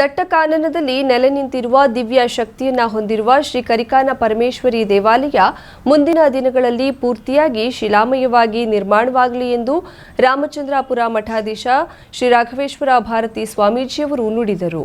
ದಟ್ಟ ಕಾನನದಲ್ಲಿ ನೆಲೆ ನಿಂತಿರುವ ದಿವ್ಯ ಶಕ್ತಿಯನ್ನ ಹೊಂದಿರುವ ಶ್ರೀ ಕರಿಕಾನ ಪರಮೇಶ್ವರಿ ದೇವಾಲಯ ಮುಂದಿನ ದಿನಗಳಲ್ಲಿ ಪೂರ್ತಿಯಾಗಿ ಶಿಲಾಮಯವಾಗಿ ನಿರ್ಮಾಣವಾಗಲಿ ಎಂದು ರಾಮಚಂದ್ರಾಪುರ ಮಠಾಧೀಶ ಶ್ರೀ ರಾಘವೇಶ್ವರ ಭಾರತಿ ಸ್ವಾಮೀಜಿಯವರು ನುಡಿದರು.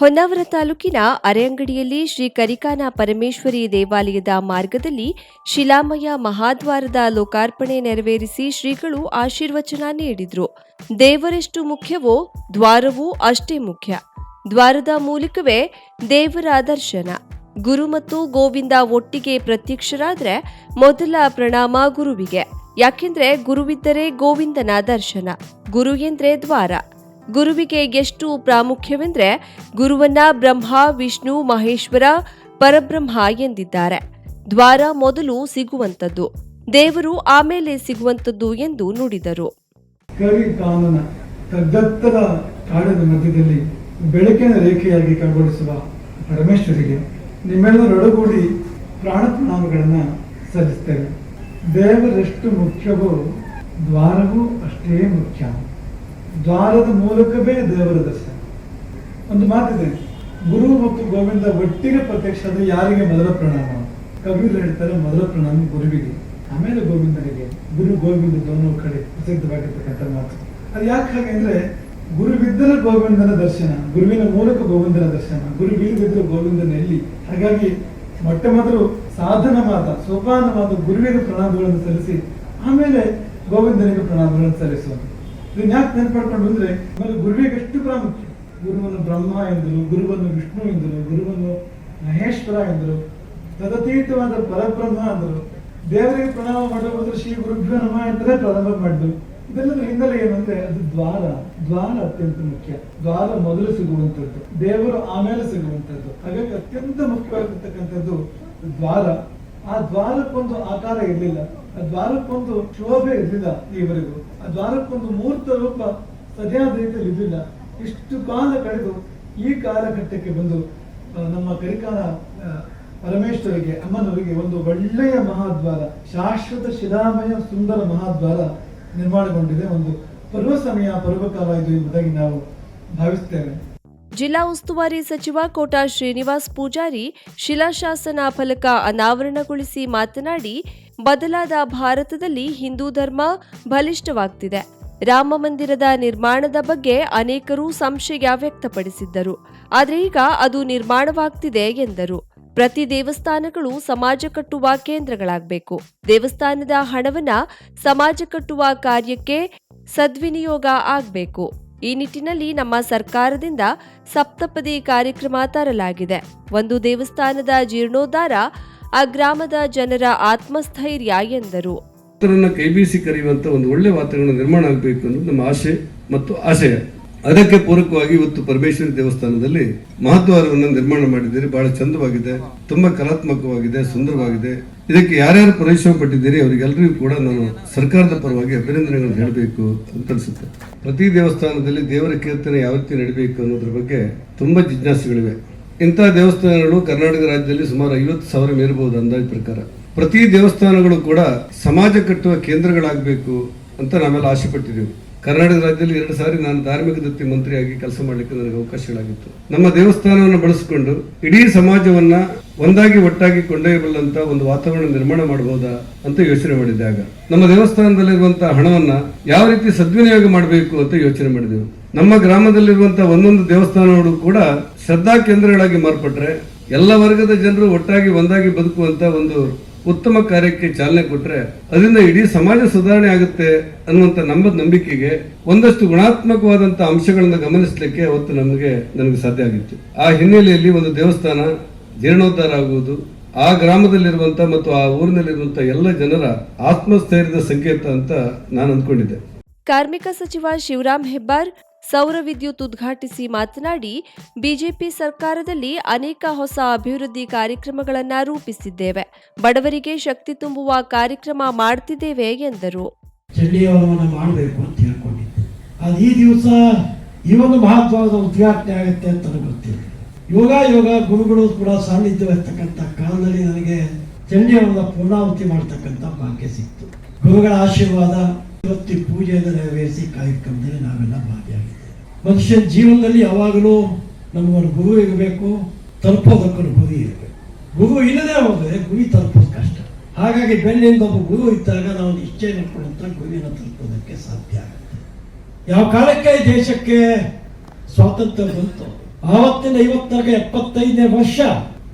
ಹೊನ್ನಾವರ ತಾಲೂಕಿನ ಅರೆಯಂಗಡಿಯಲ್ಲಿ ಶ್ರೀ ಕರಿಕಾನ ಪರಮೇಶ್ವರಿ ದೇವಾಲಯದ ಮಾರ್ಗದಲ್ಲಿ ಶಿಲಾಮಯ ಮಹಾದ್ವಾರದ ಲೋಕಾರ್ಪಣೆ ನೆರವೇರಿಸಿ ಶ್ರೀಗಳು ಆಶೀರ್ವಚನ ನೀಡಿದರು. ದೇವರೆಷ್ಟು ಮುಖ್ಯವೋ ದ್ವಾರವೂ ಅಷ್ಟೇ ಮುಖ್ಯ. ದ್ವಾರದ ಮೂಲಕವೇ ದೇವರ ದರ್ಶನ. ಗುರು ಮತ್ತು ಗೋವಿಂದ ಒಟ್ಟಿಗೆ ಪ್ರತ್ಯಕ್ಷರಾದರೆ ಮೊದಲ ಪ್ರಣಾಮ ಗುರುವಿಗೆ. ಯಾಕೆಂದ್ರೆ ಗುರುವಿದ್ದರೆ ಗೋವಿಂದನ ದರ್ಶನ. ಗುರು ಎಂದ್ರೆ ದ್ವಾರ. ಗುರುವಿಗೆ ಎಷ್ಟು ಪ್ರಾಮುಖ್ಯವೆಂದ್ರೆ ಗುರುವನ್ನ ಬ್ರಹ್ಮ, ವಿಷ್ಣು, ಮಹೇಶ್ವರ, ಪರಬ್ರಹ್ಮ ಎಂದಿದ್ದಾರೆ. ದ್ವಾರ ಮೊದಲು ಸಿಗುವಂತದ್ದು ದೇವರು ಆಮೇಲೆ ಸಿಗುವಂಥದ್ದು ಎಂದು ನುಡಿದರು. ಕವಿ ಕಾನನ ತಗ್ಗತ್ತರ ಕಾಡಿನ ಮಧ್ಯದಲ್ಲಿ ಬೆಳಕಿನ ರೇಖೆಯಾಗಿ ಕಂಗೊಳಿಸುವ ಪರಮೇಶ್ವರಿಗೆ ನಿಮ್ಮೆಲ್ಲರೊಡಗೂಡಿ ಪ್ರಾಣ ಪ್ರಣಾಮಗಳನ್ನು ಸಲ್ಲಿಸ್ತೇವೆ. ದೇವರೆಷ್ಟು ಮುಖ್ಯವೋ ದ್ವಾರವೂ ಅಷ್ಟೇ ಮುಖ್ಯ. ದ್ವಾರದ ಮೂಲಕವೇ ದೇವರ ದರ್ಶನ. ಒಂದು ಮಾತಿದೆ ಗುರು ಮತ್ತು ಗೋವಿಂದ ಒಟ್ಟಿಗೆ ಪ್ರತ್ಯಕ್ಷ ಅದು ಯಾರಿಗೆ ಮೊದಲ ಪ್ರಣಾಮ? ಕಬೀರ್ ಹೇಳ್ತಾರೆ ಮೊದಲ ಪ್ರಣಾಮ ಗುರುವಿಗೆ. ಆಮೇಲೆ ಗೋವಿಂದನಿಗೆ. ಗುರು ಗೋವಿಂದ ದೋನೋ ಕಡೆ ಪ್ರಸಿದ್ಧವಾಗಿರ್ತಕ್ಕಂಥ ಮಾತು. ಅದು ಯಾಕೆ ಹಾಗೆ ಅಂದ್ರೆ ಗುರುವಿದ್ದರೆ ಗೋವಿಂದನ ದರ್ಶನ, ಗುರುವಿನ ಮೂಲಕ ಗೋವಿಂದನ ದರ್ಶನ ಗುರುವಿಲ್ಲದಿದ್ರೆ ಗೋವಿಂದನ ಎಲ್ಲಿ ಹಾಗಾಗಿ ಮೊಟ್ಟ ಮೊದಲು ಸಾಧನವಾದ, ಸೋಪಾನವಾದ ಗುರುವಿನ ಪ್ರಣಾಮಗಳನ್ನು ಸಲ್ಲಿಸಿ, ಆಮೇಲೆ ಗೋವಿಂದನಿಗೆ ಪ್ರಣಾಮಗಳನ್ನು ಸಲ್ಲಿಸುವುದು. ಇದನ್ನ ಯಾಕೆ ನೆನಪಾಡ್ಕೊಂಡು ಬಂದ್ರೆ, ಆಮೇಲೆ ಗುರುವಿಗೆ ಎಷ್ಟು ಪ್ರಾಮುಖ್ಯ? ಗುರುವನ್ನು ಬ್ರಹ್ಮ ಎಂದರು, ಗುರುವನ್ನು ವಿಷ್ಣು ಎಂದರು, ಗುರುವನ್ನು ಮಹೇಶ್ವರ ಎಂದರು, ತದತೀತವಾದ ಪರಬ್ರಹ್ಮ ಅಂದರು ದೇವರಿಗೆ ಪ್ರಣಾಮ ಮಾಡುವುದು ಶ್ರೀ ಗುರುಭ್ಯೋ ನಮಃ ಅಂತಲೇ ಪ್ರಾರಂಭ ಮಾಡಿದ್ರು ಇದೆಲ್ಲದರ ಹಿನ್ನೆಲೆ ಏನಂದ್ರೆ, ಅದು ದ್ವಾರ. ದ್ವಾರ ಅತ್ಯಂತ ಮುಖ್ಯ. ದ್ವಾರ ಮೊದಲು ಸಿಗುವಂತದ್ದು. ದೇವರು ಆಮೇಲೆ ಸಿಗುವಂತದ್ದು. ಹಾಗಾಗಿ ಅತ್ಯಂತ ಮುಖ್ಯವಾಗಿರ್ತಕ್ಕಂಥದ್ದು ದ್ವಾರ. ಆ ದ್ವಾರಕ್ಕೊಂದು ಆಕಾರ ಇರಲಿಲ್ಲ. ಆ ದ್ವಾರಕ್ಕೊಂದು ಶೋಭೆ ಇರಲಿಲ್ಲ ಈವರೆಗೂ. ಆ ದ್ವಾರಕ್ಕೊಂದು ಮೂರ್ತ ರೂಪ ಸರಿಯಾದ ರೀತಿಯಲ್ಲಿ ಇರಲಿಲ್ಲ. ಇಷ್ಟು ಕಾಲ ಕಳೆದು ಈ ಕಾಲಘಟ್ಟಕ್ಕೆ ಬಂದು ನಮ್ಮ ಕರಿಕಾಲ ಪರಮೇಶ್ವರಿಗೆ, ಅಮ್ಮನವರಿಗೆ ಒಂದು ಒಳ್ಳೆಯ ಮಹಾದ್ವಾರ, ಶಾಶ್ವತ ಶಿಲಾಮಯ ಸುಂದರ ಮಹಾದ್ವಾರ ನಿರ್ಮಾಣಗೊಂಡಿದೆ. ಒಂದು ಪರ್ವ ಸಮಯ ಪರ್ವಕಾಲ ಇದು ಎಂಬುದಾಗಿ ನಾವು ಭಾವಿಸ್ತೇವೆ. ಜಿಲ್ಲಾ ಉಸ್ತುವಾರಿ ಸಚಿವ ಕೋಟಾ ಶ್ರೀನಿವಾಸ್ ಪೂಜಾರಿ ಶಿಲಾಶಾಸನ ಫಲಕ ಅನಾವರಣಗೊಳಿಸಿ ಮಾತನಾಡಿ, ಬದಲಾದ ಭಾರತದಲ್ಲಿ ಹಿಂದೂ ಧರ್ಮ ಬಲಿಷ್ಠವಾಗ್ತಿದೆ. ರಾಮ ಮಂದಿರದ ನಿರ್ಮಾಣದ ಬಗ್ಗೆ ಅನೇಕರು ಸಂಶಯ ವ್ಯಕ್ತಪಡಿಸಿದ್ದರು. ಆದರೆ ಈಗ ಅದು ನಿರ್ಮಾಣವಾಗ್ತಿದೆ ಎಂದರು. ಪ್ರತಿ ದೇವಸ್ಥಾನಗಳು ಸಮಾಜ ಕಟ್ಟುವ ಕೇಂದ್ರಗಳಾಗಬೇಕು. ದೇವಸ್ಥಾನದ ಹಣವನ್ನ ಸಮಾಜ ಕಟ್ಟುವ ಕಾರ್ಯಕ್ಕೆ ಸದ್ವಿನಿಯೋಗ ಆಗಬೇಕು. ಈ ನಿಟ್ಟಿನಲ್ಲಿ ನಮ್ಮ ಸರ್ಕಾರದಿಂದ ಸಪ್ತಪದಿ ಕಾರ್ಯಕ್ರಮ ತರಲಾಗಿದೆ. ಒಂದು ದೇವಸ್ಥಾನದ ಜೀರ್ಣೋದ್ಧಾರ ಆ ಗ್ರಾಮದ ಜನರ ಆತ್ಮಸ್ಥೈರ್ಯ ಎಂದರು. ಕೈಬೀಸಿ ಕೈ ಬೀಸಿ ಕರೆಯುವಂತ ಒಂದು ಒಳ್ಳೆ ವಾತಾವರಣ ನಿರ್ಮಾಣ ಆಗಬೇಕು ಅನ್ನೋದು ನಮ್ಮ ಆಶೆ ಮತ್ತು ಆಶಯ. ಅದಕ್ಕೆ ಪೂರಕವಾಗಿ ಇವತ್ತು ಪರಮೇಶ್ವರಿ ದೇವಸ್ಥಾನದಲ್ಲಿ ಮಹದ್ವಾರವನ್ನು ನಿರ್ಮಾಣ ಮಾಡಿದ್ದೀರಿ. ಬಹಳ ಚಂದವಾಗಿದೆ. ತುಂಬಾ ಕಲಾತ್ಮಕವಾಗಿದೆ, ಸುಂದರವಾಗಿದೆ. ಇದಕ್ಕೆ ಯಾರ್ಯಾರು ಪರಿಶ್ರಮ ಪಟ್ಟಿದ್ದೀರಿ ಅವರಿಗೆಲ್ಲರಿಗೂ ಕೂಡ ನಾನು ಸರ್ಕಾರದ ಪರವಾಗಿ ಅಭಿನಂದನೆಗಳನ್ನು ಹೇಳಬೇಕು ಅಂತ ಅನಿಸುತ್ತೆ. ಪ್ರತಿ ದೇವಸ್ಥಾನದಲ್ಲಿ ದೇವರ ಕೀರ್ತನೆ ಯಾವ ರೀತಿ ನಡೀಬೇಕು ಅನ್ನೋದ್ರ ಬಗ್ಗೆ ತುಂಬಾ ಜಿಜ್ಞಾಸೆಗಳಿವೆ. ಇಂತಹ ದೇವಸ್ಥಾನಗಳು ಕರ್ನಾಟಕ ರಾಜ್ಯದಲ್ಲಿ ಸುಮಾರು ಐವತ್ತು ಸಾವಿರ ಮೀರಬಹುದು ಅಂದಾಜು ಪ್ರಕಾರ. ಪ್ರತಿ ದೇವಸ್ಥಾನಗಳು ಕೂಡ ಸಮಾಜ ಕಟ್ಟುವ ಕೇಂದ್ರಗಳಾಗಬೇಕು ಅಂತ ನಾವೆಲ್ಲ ಆಸೆ ಪಟ್ಟಿದ್ದೀವಿ. ಕರ್ನಾಟಕ ರಾಜ್ಯದಲ್ಲಿ ಎರಡು ಸಾರಿ ನಾನು ಧಾರ್ಮಿಕ ದತ್ತಿ ಮಂತ್ರಿಯಾಗಿ ಕೆಲಸ ಮಾಡಲಿಕ್ಕೆ ನನಗೆ ಅವಕಾಶಗಳಾಗಿತ್ತು. ನಮ್ಮ ದೇವಸ್ಥಾನವನ್ನು ಬಳಸಿಕೊಂಡು ಇಡೀ ಸಮಾಜವನ್ನ ಒಂದಾಗಿ ಒಟ್ಟಾಗಿ ಕೊಂಡೊಯ್ಯಬಲ್ಲಂತ ಒಂದು ವಾತಾವರಣ ನಿರ್ಮಾಣ ಮಾಡಬಹುದಾ ಅಂತ ಯೋಚನೆ ಮಾಡಿದಾಗ ನಮ್ಮ ದೇವಸ್ಥಾನದಲ್ಲಿರುವಂತಹ ಹಣವನ್ನ ಯಾವ ರೀತಿ ಸದ್ವಿನಿಯೋಗ ಮಾಡಬೇಕು ಅಂತ ಯೋಚನೆ ಮಾಡಿದೆವು. ನಮ್ಮ ಗ್ರಾಮದಲ್ಲಿರುವಂತಹ ಒಂದೊಂದು ದೇವಸ್ಥಾನಗಳು ಕೂಡ ಶ್ರದ್ಧಾ ಕೇಂದ್ರಗಳಾಗಿ ಮಾರ್ಪಟ್ರೆ ಎಲ್ಲ ವರ್ಗದ ಜನರು ಒಟ್ಟಾಗಿ ಒಂದಾಗಿ ಬದುಕುವಂತ ಒಂದು ಉತ್ತಮ ಕಾರ್ಯಕ್ಕೆ ಚಾಲನೆ ಕೊಟ್ರೆ ಅದರಿಂದ ಇಡೀ ಸಮಾಜ ಸುಧಾರಣೆ ಆಗುತ್ತೆ ಅನ್ನುವಂತ ನಮ್ಮ ನಂಬಿಕೆಗೆ ಒಂದಷ್ಟು ಗುಣಾತ್ಮಕವಾದಂತಹ ಅಂಶಗಳನ್ನು ಗಮನಿಸಲಿಕ್ಕೆ ಅವತ್ತು ನಮಗೆ ನನಗೆ ಸಾಧ್ಯ ಆಗಿತ್ತು. ಆ ಹಿನ್ನೆಲೆಯಲ್ಲಿ ಒಂದು ದೇವಸ್ಥಾನ ಜೀರ್ಣೋದ್ಧಾರ ಆಗುವುದು, ಆ ಗ್ರಾಮದಲ್ಲಿರುವಂತ ಮತ್ತು ಆ ಊರಿನಲ್ಲಿರುವಂತಹ ಎಲ್ಲ ಜನರ ಆತ್ಮಸ್ಥೈರ್ಯದ ಸಂಕೇತ ಅಂತ ನಾನು ಅಂದ್ಕೊಂಡಿದ್ದೆ. ಕಾರ್ಮಿಕ ಸಚಿವ ಶಿವರಾಮ್ ಹೆಬ್ಬಾರ್ ಸೌರ ವಿದ್ಯುತ್ ಉದ್ಘಾಟಿಸಿ ಮಾತನಾಡಿ, ಬಿಜೆಪಿ ಸರ್ಕಾರದಲ್ಲಿ ಅನೇಕ ಹೊಸ ಅಭಿವೃದ್ಧಿ ಕಾರ್ಯಕ್ರಮಗಳನ್ನು ರೂಪಿಸಿದ್ದೇವೆ. ಬಡವರಿಗೆ ಶಕ್ತಿ ತುಂಬುವ ಕಾರ್ಯಕ್ರಮ ಮಾಡ್ತಿದ್ದೇವೆ ಎಂದರು. ಮಾಡಬೇಕು ಅಂತ ಈ ದಿವಸ ಈ ಒಂದು ಮಹತ್ವದ ಉದ್ಘಾಟನೆ ಆಗುತ್ತೆ ಅಂತ ಗೊತ್ತಿದೆ ಯೋಗ ಯೋಗ ಗುರುಗಳು ಕೂಡ ಸಾನ್ನಿಧ್ಯ ವಹಿಸ್ತಕ್ಕಂಥ ಕಾಲದಲ್ಲಿ ನನಗೆ ಚಂಡಿಯವರ ಪೂರ್ಣಾಹುತಿ ಮಾಡ್ತಕ್ಕಂಥ ಭಾಗ್ಯ ಸಿಕ್ತು. ಗುರುಗಳ ಆಶೀರ್ವಾದ ಇವತ್ತಿ ಪೂಜೆಯನ್ನು ನೆರವೇರಿಸಿ ಕಾರ್ಯಕ್ರಮದಲ್ಲಿ ನಾವೆಲ್ಲ ಭಾಗಿಯಾಗಿದ್ದೇವೆ. ಮನುಷ್ಯನ ಜೀವನದಲ್ಲಿ ಯಾವಾಗಲೂ ನಮಗೊಂದು ಗುರು ಇರಬೇಕು, ತಲುಪೋದಕ್ಕೊಂದು ಗುರಿ ಇರಬೇಕು. ಗುರು ಇಲ್ಲದೆ ಹೋದರೆ ಗುರಿ ತಲುಪೋದು ಕಷ್ಟ. ಹಾಗಾಗಿ ಬೆನ್ನಿಂದ ಒಬ್ಬ ಗುರು ಇದ್ದಾಗ ನಾವು ನಿಶ್ಚಯ ಮಾಡ್ಕೊಳ್ಳುವಂಥ ಗುರಿಯನ್ನು ತಲುಪೋದಕ್ಕೆ ಸಾಧ್ಯ ಆಗುತ್ತೆ. ಯಾವ ಕಾಲಕ್ಕೆ ದೇಶಕ್ಕೆ ಸ್ವಾತಂತ್ರ್ಯ ಬಂತು, ಆವತ್ತಿನ ಐವತ್ತಾಗ ಎಪ್ಪತ್ತೈದನೇ ವರ್ಷ,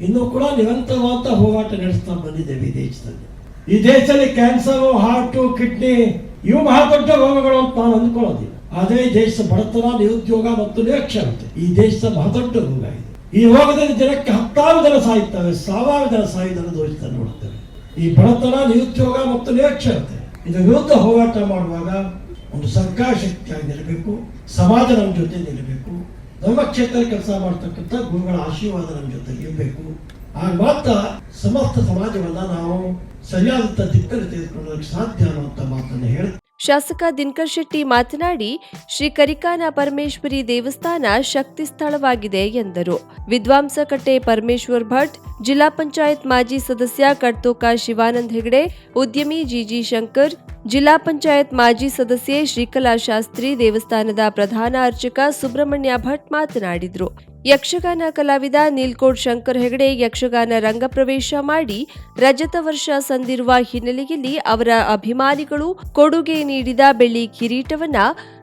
ಇನ್ನೂ ಕೂಡ ನಿರಂತರವಾದ ಹೋರಾಟ ನಡೆಸ್ತಾ ಬಂದಿದ್ದೇವೆ ಈ ದೇಶದಲ್ಲಿ. ಈ ದೇಶದಲ್ಲಿ ಕ್ಯಾನ್ಸರು ಹಾರ್ಟು ಕಿಡ್ನಿ ಇವು ಬಹಳ ದೊಡ್ಡ ರೋಗಗಳು ಅಂತ ನಾನು ಅಂದ್ಕೊಳ್ಳೋದಿಲ್ಲ. ಆದರೆ ದೇಶದ ಬಡತನ, ನಿರುದ್ಯೋಗ ಮತ್ತು ನಿರಕ್ಷರತೆ ಈ ದೇಶದ ಮಹದೊಡ್ಡ ರೋಗ ಇದೆ ಈ ರೋಗದಲ್ಲಿ ಜನಕ್ಕೆ ಹತ್ತಾರು ಜನ ಸಾಯುತ್ತವೆ ಸಾವಿರಾರು ಜನ ಸಾಯುವುದನ್ನು ದೋಷಿತ ನೋಡುತ್ತೇವೆ. ಈ ಬಡತನ, ನಿರುದ್ಯೋಗ ಮತ್ತು ನಿರಕ್ಷರತೆ ಇದರ ವಿರುದ್ಧ ಹೋರಾಟ ಮಾಡುವಾಗ ಒಂದು ಸರ್ಕಾರ ಶಕ್ತಿಯಾಗಿ ನಿಲ್ಲಬೇಕು, ಸಮಾಜ ನಮ್ಮ ಜೊತೆ ನಿಲ್ಲಬೇಕು ನಮ್ಮ ಕ್ಷೇತ್ರದಲ್ಲಿ ಕೆಲಸ ಮಾಡ್ತಕ್ಕಂಥ ಗುರುಗಳ ಆಶೀರ್ವಾದ ನಮ್ಮ ಜೊತೆ ಇರಬೇಕು. ಆಗ ಮಾತ್ರ ಸಮಸ್ತ ಸಮಾಜವನ್ನ ನಾವು ಸರಿಯಾದಂತ ದಿಕ್ಕಲ್ಲಿ ತೆಗೆದುಕೊಳ್ಳೋದಕ್ಕೆ ಸಾಧ್ಯ ಅನ್ನುವಂಥ ಮಾತನ್ನು ಹೇಳ್ತಾ ಶಾಸಕ ದಿನಕರ್ ಶೆಟ್ಟಿ ಮಾತನಾಡಿ, ಶ್ರೀ ಕರಿಕಾನ ಪರಮೇಶ್ವರಿ ದೇವಸ್ಥಾನ ಶಕ್ತಿ ಸ್ಥಳವಾಗಿದೆ ಎಂದರು. ವಿದ್ವಾಂಸ ಕಟ್ಟೆ ಪರಮೇಶ್ವರ್ ಭಟ್, ಜಿಲ್ಲಾ ಪಂಚಾಯತ್ ಮಾಜಿ ಸದಸ್ಯ ಕಡ್ತೋಕ ಶಿವಾನಂದ್ ಹೆಗಡೆ, ಉದ್ಯಮಿ ಜಿಜಿ ಶಂಕರ್, ಜಿಲ್ಲಾ ಪಂಚಾಯತ್ ಮಾಜಿ ಸದಸ್ಯೆ ಶ್ರೀಕಲಾ ಶಾಸ್ತ್ರಿ ದೇವಸ್ಥಾನದ ಪ್ರಧಾನ ಅರ್ಚಕ ಸುಬ್ರಹ್ಮಣ್ಯ ಭಟ್ ಮಾತನಾಡಿದರು. ಯಕ್ಷಗಾನ ಕಲಾವಿದ ನೀಲ್ಕೋಟ್ ಶಂಕರ್ ಹೆಗಡೆ ಯಕ್ಷಗಾನ ರಂಗಪ್ರವೇಶ ಮಾಡಿ ರಜತ ವರ್ಷ ಸಂದಿರುವ ಹಿನ್ನೆಲೆಯಲ್ಲಿ ಅವರ ಅಭಿಮಾನಿಗಳು ಕೊಡುಗೆ ನೀಡಿದ ಬೆಳ್ಳಿ ಕಿರೀಟವನ್ನ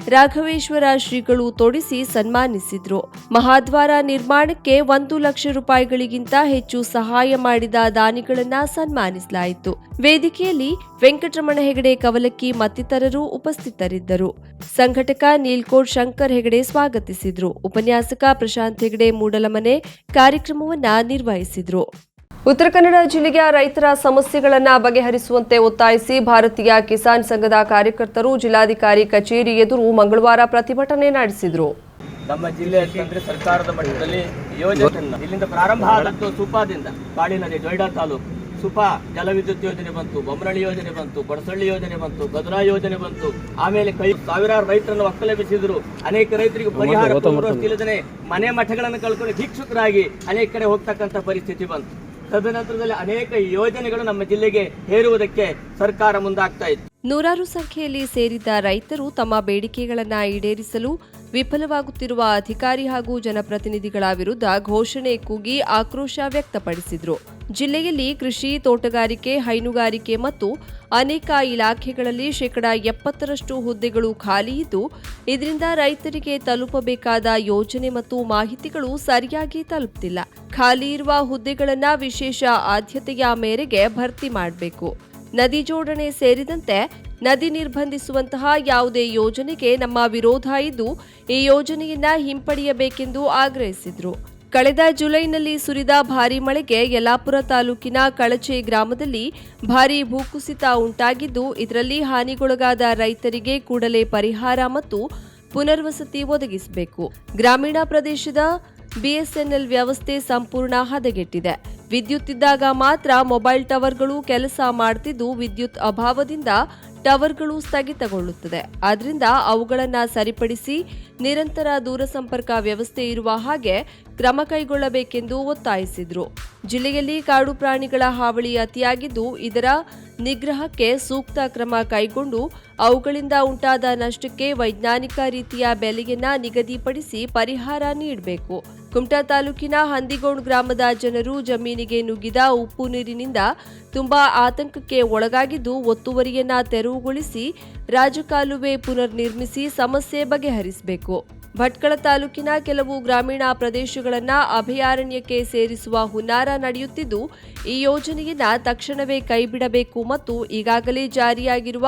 ರಾಘವೇಶ್ವರ ಶ್ರೀಗಳು ತೊಡಿಸಿ ಸನ್ಮಾನಿಸಿದ್ರು. ಮಹಾದ್ವಾರ ನಿರ್ಮಾಣಕ್ಕೆ ಒಂದು ಲಕ್ಷ ರೂಪಾಯಿಗಳಿಗಿಂತ ಹೆಚ್ಚು ಸಹಾಯ ಮಾಡಿದ ದಾನಿಗಳನ್ನ ಸನ್ಮಾನಿಸಲಾಯಿತು. ವೇದಿಕೆಯಲ್ಲಿ ವೆಂಕಟರಮಣ ಹೆಗಡೆ, ಕವಲಕ್ಕಿ ಮತ್ತಿತರರು ಉಪಸ್ಥಿತರಿದ್ದರು. ಸಂಘಟಕ ನೀಲ್ಕೋಟ್ ಶಂಕರ್ ಹೆಗಡೆ ಸ್ವಾಗತಿಸಿದ್ರು. ಉಪನ್ಯಾಸಕ ಪ್ರಶಾಂತ್ ಹೆಗಡೆ ಮೂಡಲಮನೆ ಕಾರ್ಯಕ್ರಮವನ್ನ ನಿರ್ವಹಿಸಿದರು. ಉತ್ತರ ಕನ್ನಡ ಜಿಲ್ಲೆಯ ರೈತರ ಸಮಸ್ಯೆಗಳನ್ನ ಬಗೆಹರಿಸುವಂತೆ ಒತ್ತಾಯಿಸಿ ಭಾರತೀಯ ಕಿಸಾನ್ ಸಂಘದ ಕಾರ್ಯಕರ್ತರು ಜಿಲ್ಲಾಧಿಕಾರಿ ಕಚೇರಿ ಎದುರು ಮಂಗಳವಾರ ಪ್ರತಿಭಟನೆ ನಡೆಸಿದರು. ನಮ್ಮ ಜಿಲ್ಲೆ ಅಂತಂದ್ರೆ ಸರ್ಕಾರದ ಮಟ್ಟದಲ್ಲಿ ಯೋಜನೆ. ಇಲ್ಲಿಂದ ಪ್ರಾರಂಭ ಆದದ್ದು ಸೂಪಾದಿಂದ ಕಾಡಿನಲ್ಲಿ ನದಿ ಜೊಯ್ಡಾ ತಾಲೂಕು. ಸುಪಾ ಜಲವಿದ್ಯುತ್ ಯೋಜನೆ ಬಂತು ಬೊಮ್ಮನಹಳ್ಳಿ ಯೋಜನೆ ಬಂತು ಬಡಸಳ್ಳಿ ಯೋಜನೆ ಬಂತು ಭದ್ರಾ ಯೋಜನೆ ಬಂತು. ಆಮೇಲೆ ಕೈ ಸಾವಿರಾರು ರೈತರನ್ನು ಒಕ್ಕಲೆಬ್ಬಿಸಿದ್ರು ಅನೇಕ ರೈತರಿಗೆ ಪರಿಹಾರ ಇಲ್ಲದೇ ಮನೆ ಮಠಗಳನ್ನು ಕಳ್ಕೊಂಡು ಭಿಕ್ಷುಕರಾಗಿ ಅನೇಕ ಕಡೆ ಹೋಗ್ತಕ್ಕಂಥ ಪರಿಸ್ಥಿತಿ ಬಂತು. ತದನಂತರದಲ್ಲಿ ಅನೇಕ ಯೋಜನೆಗಳು ನಮ್ಮ ಜಿಲ್ಲೆಗೆ ಹೇರುವುದಕ್ಕೆ ಸರ್ಕಾರ ಮುಂದಾಗ್ತಾ ಇತ್ತು. ನೂರಾರು ಸಂಖ್ಯೆಯಲ್ಲಿ ಸೇರಿದ್ದ ರೈತರು ತಮ್ಮ ಬೇಡಿಕೆಗಳನ್ನು ಈಡೇರಿಸಲು ವಿಫಲವಾಗುತ್ತಿರುವ ಅಧಿಕಾರಿ ಹಾಗೂ ಜನಪ್ರತಿನಿಧಿಗಳ ವಿರುದ್ಧ ಘೋಷಣೆ ಕೂಗಿ ಆಕ್ರೋಶ ವ್ಯಕ್ತಪಡಿಸಿದರು. ಜಿಲ್ಲೆಯಲ್ಲಿ ಕೃಷಿ ತೋಟಗಾರಿಕೆ, ಹೈನುಗಾರಿಕೆ ಮತ್ತು ಅನೇಕ ಇಲಾಖೆಗಳಲ್ಲಿ ಶೇಕಡಾ ಎಪ್ಪತ್ತರಷ್ಟು ಹುದ್ದೆಗಳು ಖಾಲಿ ಇದ್ದು, ಇದರಿಂದ ರೈತರಿಗೆ ತಲುಪಬೇಕಾದ ಯೋಜನೆ ಮತ್ತು ಮಾಹಿತಿಗಳು ಸರಿಯಾಗಿ ತಲುಪ್ತಿಲ್ಲ. ಖಾಲಿ ಇರುವ ಹುದ್ದೆಗಳನ್ನು ವಿಶೇಷ ಆದ್ಯತೆಯ ಮೇರೆಗೆ ಭರ್ತಿ ಮಾಡಬೇಕು. ನದಿ ಜೋಡಣೆ ಸೇರಿದಂತೆ ನದಿ ನಿರ್ಬಂಧಿಸುವಂತಹ ಯಾವುದೇ ಯೋಜನೆಗೆ ನಮ್ಮ ವಿರೋಧ ಇದ್ದು, ಈ ಯೋಜನೆಯನ್ನ ಹಿಂಪಡೆಯಬೇಕೆಂದು ಆಗ್ರಹಿಸಿದ್ರು. ಕಳೆದ ಜುಲೈನಲ್ಲಿ ಸುರಿದ ಭಾರೀ ಮಳೆಗೆ ಯಲಾಪುರ ತಾಲೂಕಿನ ಕಳಚೆ ಗ್ರಾಮದಲ್ಲಿ ಭಾರೀ ಭೂಕುಸಿತ ಉಂಟಾಗಿದ್ದು, ಇದರಲ್ಲಿ ಹಾನಿಗೊಳಗಾದ ರೈತರಿಗೆ ಕೂಡಲೇ ಪರಿಹಾರ ಮತ್ತು ಪುನರ್ವಸತಿ ಒದಗಿಸಬೇಕು. ಗ್ರಾಮೀಣ ಪ್ರದೇಶದ ಬಿಎಸ್ಎನ್ಎಲ್ ವ್ಯವಸ್ಥೆ ಸಂಪೂರ್ಣ ಹದಗೆಟ್ಟಿದೆ. ವಿದ್ಯುತ್ ಇದ್ದಾಗ ಮಾತ್ರ ಮೊಬೈಲ್ ಟವರ್ಗಳು ಕೆಲಸ ಮಾಡುತ್ತಿದ್ದು ವಿದ್ಯುತ್ ಅಭಾವದಿಂದ ಟವರ್ಗಳು ಸ್ಥಗಿತಗೊಳ್ಳುತ್ತದೆ. ಆದ್ದರಿಂದ ಅವುಗಳನ್ನು ಸರಿಪಡಿಸಿ ನಿರಂತರ ದೂರಸಂಪರ್ಕ ವ್ಯವಸ್ಥೆ ಇರುವ ಹಾಗೆ ಕ್ರಮ ಕೈಗೊಳ್ಳಬೇಕೆಂದು ಒತ್ತಾಯಿಸಿದರು. ಜಿಲ್ಲೆಯಲ್ಲಿ ಕಾಡು ಪ್ರಾಣಿಗಳ ಹಾವಳಿ ಅತಿಯಾಗಿದ್ದು, ಇದರ ನಿಗ್ರಹಕ್ಕೆ ಸೂಕ್ತ ಕ್ರಮ ಕೈಗೊಂಡು ಅವುಗಳಿಂದ ಉಂಟಾದ ನಷ್ಟಕ್ಕೆ ವೈಜ್ಞಾನಿಕ ರೀತಿಯ ಬೆಲೆಯನ್ನ ನಿಗದಿಪಡಿಸಿ ಪರಿಹಾರ ನೀಡಬೇಕು. ಕುಮಟಾ ತಾಲೂಕಿನ ಹಂದಿಗೋಣ್ ಗ್ರಾಮದ ಜನರು ಜಮೀನಿಗೆ ನುಗ್ಗಿದ ಉಪ್ಪು ನೀರಿನಿಂದ ತುಂಬಾ ಆತಂಕಕ್ಕೆ ಒಳಗಾಗಿದ್ದು ಒತ್ತುವರಿಯನ್ನ ತೆರವುಗೊಳಿಸಿ ರಾಜಕಾಲುವೆ ಪುನರ್ ನಿರ್ಮಿಸಿ ಸಮಸ್ಯೆ ಬಗೆಹರಿಸಬೇಕು. ಭಟ್ಕಳ ತಾಲೂಕಿನ ಕೆಲವು ಗ್ರಾಮೀಣ ಪ್ರದೇಶಗಳನ್ನ ಅಭಯಾರಣ್ಯಕ್ಕೆ ಸೇರಿಸುವ ಹುನ್ನಾರ ನಡೆಯುತ್ತಿದ್ದು, ಈ ಯೋಜನೆಯನ್ನ ತಕ್ಷಣವೇ ಕೈಬಿಡಬೇಕು ಮತ್ತು ಈಗಾಗಲೇ ಜಾರಿಯಾಗಿರುವ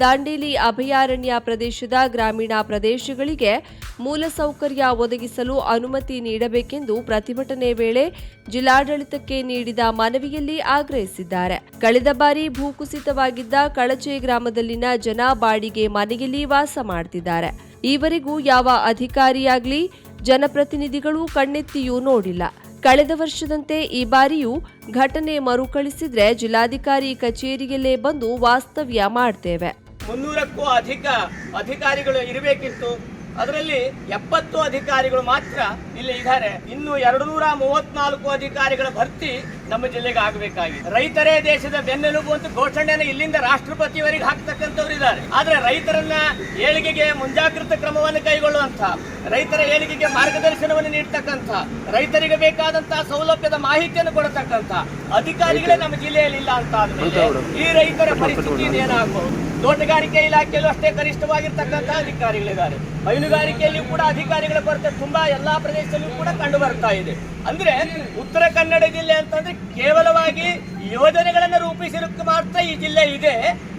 ದಾಂಡೇಲಿ ಅಭಯಾರಣ್ಯ ಪ್ರದೇಶದ ಗ್ರಾಮೀಣ ಪ್ರದೇಶಗಳಿಗೆ ಮೂಲಸೌಕರ್ಯ ಒದಗಿಸಲು ಅನುಮತಿ ನೀಡಬೇಕೆಂದು ಪ್ರತಿಭಟನೆ ವೇಳೆ ಜಿಲ್ಲಾಡಳಿತಕ್ಕೆ ನೀಡಿದ ಮನವಿಯಲ್ಲಿ ಆಗ್ರಹಿಸಿದ್ದಾರೆ. ಕಳೆದ ಬಾರಿ ಭೂಕುಸಿತವಾಗಿದ್ದ ಕಳಚೆ ಗ್ರಾಮದಲ್ಲಿನ ಜನ ಬಾಡಿಗೆ ಮನೆಯಲ್ಲಿ ವಾಸ ಮಾಡ್ತಿದ್ದಾರೆ. ಈವರೆಗೂ ಯಾವ ಅಧಿಕಾರಿಯಾಗ್ಲಿ ಜನಪ್ರತಿನಿಧಿಗಳು ಕಣ್ಣೆತ್ತಿಯೂ ನೋಡಿಲ್ಲ. ಕಳೆದ ವರ್ಷದಂತೆ ಈ ಬಾರಿಯೂ ಘಟನೆ ಮರುಕಳಿಸಿದ್ರೆ ಜಿಲ್ಲಾಧಿಕಾರಿ ಕಚೇರಿಯಲ್ಲೇ ಬಂದು ವಾಸ್ತವ್ಯ ಮಾಡ್ತೇವೆ. ಮುನ್ನೂರಕ್ಕೂ ಅಧಿಕ ಅಧಿಕಾರಿಗಳು ಇರಬೇಕಿತ್ತು. ಅದರಲ್ಲಿ ಎಪ್ಪತ್ತು ಅಧಿಕಾರಿಗಳು ಮಾತ್ರ ಇಲ್ಲಿ ಇದ್ದಾರೆ. ಇನ್ನು ಎರಡು ನೂರ ಮೂವತ್ನಾಲ್ಕು ಅಧಿಕಾರಿಗಳ ಭರ್ತಿ ನಮ್ಮ ಜಿಲ್ಲೆಗೆ ಆಗಬೇಕಾಗಿದೆ. ರೈತರೇ ದೇಶದ ಬೆನ್ನೆಲುಬು ಅಂತ ಘೋಷಣೆಯನ್ನು ಇಲ್ಲಿಂದ ರಾಷ್ಟ್ರಪತಿಯವರಿಗೆ ಹಾಕ್ತಕ್ಕಂಥವ್ರು ಇದ್ದಾರೆ. ಆದ್ರೆ ರೈತರನ್ನ ಏಳಿಗೆಗೆ ಮುಂಜಾಗ್ರತಾ ಕ್ರಮವನ್ನು ಕೈಗೊಳ್ಳುವಂತ ರೈತರ ಏಳಿಗೆಗೆ ಮಾರ್ಗದರ್ಶನವನ್ನು ನೀಡ್ತಕ್ಕಂಥ ರೈತರಿಗೆ ಬೇಕಾದಂತಹ ಸೌಲಭ್ಯದ ಮಾಹಿತಿಯನ್ನು ಕೊಡತಕ್ಕಂಥ ಅಧಿಕಾರಿಗಳೇ ನಮ್ಮ ಜಿಲ್ಲೆಯಲ್ಲಿ ಇಲ್ಲ ಅಂತ ಆದ್ಮೇಲೆ ಈ ರೈತರ ಪರಿಸ್ಥಿತಿ ಏನಾಗಬಹುದು ತೋಟಗಾರಿಕೆ ಇಲಾಖೆಯಲ್ಲೂ ಅಷ್ಟೇ ಕನಿಷ್ಠವಾಗಿರ್ತಕ್ಕಂಥ ಅಧಿಕಾರಿಗಳಿದ್ದಾರೆ. ಹೈನುಗಾರಿಕೆಯಲ್ಲಿ ಕೂಡ ಅಧಿಕಾರಿಗಳ ಕೊರತೆ ತುಂಬಾ ಎಲ್ಲಾ ಪ್ರದೇಶದಲ್ಲೂ ಕೂಡ ಕಂಡು ಬರ್ತಾ ಇದೆ. ಅಂದ್ರೆ ಉತ್ತರ ಕನ್ನಡ ಜಿಲ್ಲೆ ಅಂತಂದ್ರೆ ಕೇವಲವಾಗಿ ಯೋಜನೆಗಳನ್ನು ರೂಪಿಸಿರುಕ್ಕೆ ಮಾತ್ರ ಈ ಜಿಲ್ಲೆ ಇದೆ.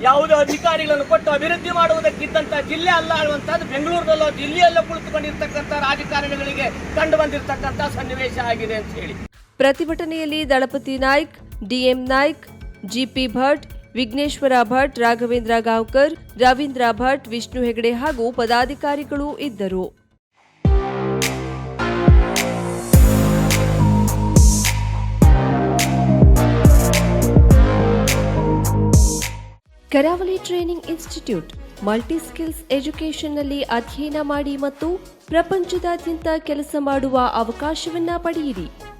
ಯಾವುದೇ ಅಧಿಕಾರಿಗಳನ್ನು ಕೊಟ್ಟು ಅಭಿವೃದ್ಧಿ ಮಾಡುವುದಕ್ಕಿದ್ದಂತ ಜಿಲ್ಲೆ ಅಲ್ಲ ಅನ್ನುವಂಥದ್ದು ಬೆಂಗಳೂರಿನಲ್ಲೋ ಜಿಲ್ಲೆಯಲ್ಲೋ ಕುಳಿತುಕೊಂಡಿರ್ತಕ್ಕಂಥ ರಾಜಕಾರಣಿಗಳಿಗೆ ಕಂಡು ಬಂದಿರತಕ್ಕಂಥ ಸನ್ನಿವೇಶ ಆಗಿದೆ ಅಂತ ಹೇಳಿ. ಪ್ರತಿಭಟನೆಯಲ್ಲಿ ದಳಪತಿ ನಾಯ್ಕ್ ಡಿಎಂ ನಾಯ್ಕ್ ಜಿಪಿ ಭಟ್ ವಿಘ್ನೇಶ್ವರ ಭಟ್, ರಾಘವೇಂದ್ರ ಗಾಂವ್ಕರ್, ರವೀಂದ್ರ ಭಟ್, ವಿಷ್ಣು ಹೆಗಡೆ ಹಾಗೂ ಪದಾಧಿಕಾರಿಗಳು ಇದ್ದರು. Karavali training institute multi skills ಎಜುಕೇಷನ್ನಲ್ಲಿ ಅಧ್ಯಯನ ಮಾಡಿ ಮತ್ತು ಪ್ರಪಂಚದಾದ್ಯಂತ ಕೆಲಸ ಮಾಡುವ ಅವಕಾಶವನ್ನ ಪಡೆಯಿರಿ.